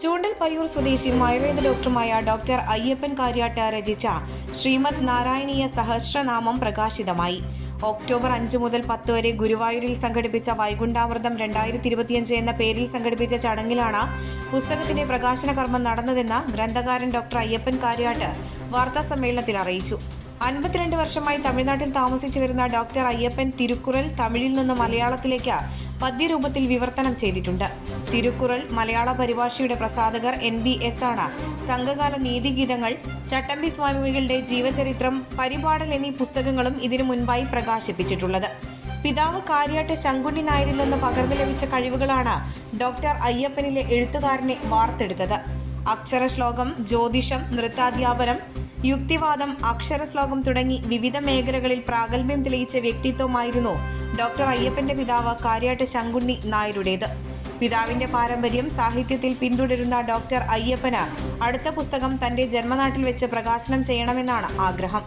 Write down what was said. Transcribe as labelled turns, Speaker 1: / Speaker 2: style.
Speaker 1: ചൂണ്ടൽ പയ്യൂർ സ്വദേശി ആയുർവേദ ഡോക്ടറുമായ ഡോക്ടർ അയ്യപ്പൻ കാര്യാട്ട് രചിച്ച ശ്രീമദ് നാരായണീയ സഹസ്രനാമം പ്രകാശിതമായി. ഒക്ടോബർ അഞ്ച് മുതൽ പത്ത് വരെ ഗുരുവായൂരിൽ സംഘടിപ്പിച്ച വൈകുണ്ഠാമൃതം രണ്ടായിരത്തി ഇരുപത്തിയഞ്ച് എന്ന പേരിൽ സംഘടിപ്പിച്ച ചടങ്ങിലാണ് പുസ്തകത്തിന്റെ പ്രകാശന കർമ്മം നടന്നതെന്ന് ഗ്രന്ഥകാരൻ ഡോക്ടർ അയ്യപ്പൻ കാര്യാട്ട് വാർത്താ സമ്മേളനത്തിൽ അറിയിച്ചു. അൻപത്തിരണ്ട് വർഷമായി തമിഴ്നാട്ടിൽ താമസിച്ചു വരുന്ന ഡോക്ടർ അയ്യപ്പൻ തിരുക്കുറൽ തമിഴിൽ നിന്ന് മലയാളത്തിലേക്ക് പദ്യരൂപത്തിൽ വിവർത്തനം ചെയ്തിട്ടുണ്ട്. തിരുക്കുറൽ മലയാള പരിഭാഷയുടെ പ്രസാധകർ എൻ ബി എസ് ആണ്. സംഘകാല നീതിഗീതങ്ങൾ ചട്ടമ്പി സ്വാമികളുടെ ജീവചരിത്രം പരിപാടൽ എന്നീ പുസ്തകങ്ങളും ഇതിനു മുൻപായി പ്രകാശിപ്പിച്ചിട്ടുള്ളത്. പിതാവ് കാര്യാട്ട് ശങ്കുണ്ണി നായരിൽ നിന്ന് പകർന്നു ലഭിച്ച കഴിവുകളാണ് ഡോക്ടർ അയ്യപ്പനിലെ എഴുത്തുകാരനെ വാർത്തെടുത്തത്. അക്ഷര ശ്ലോകം ജ്യോതിഷം നൃത്താധ്യാപനം യുക്തിവാദം അക്ഷരശ്ലോകം തുടങ്ങി വിവിധ മേഖലകളിൽ പ്രാഗൽഭ്യം തെളിയിച്ച വ്യക്തിത്വമായിരുന്നു ഡോക്ടർ അയ്യപ്പന്റെ പിതാവ് കാര്യാട്ട് ശങ്കുണ്ണി നായരുടേത്. പിതാവിന്റെ പാരമ്പര്യം സാഹിത്യത്തിൽ പിന്തുടരുന്ന ഡോക്ടർ അയ്യപ്പന് അടുത്ത പുസ്തകം തന്റെ ജന്മനാട്ടിൽ വെച്ച് പ്രകാശനം ചെയ്യണമെന്നാണ് ആഗ്രഹം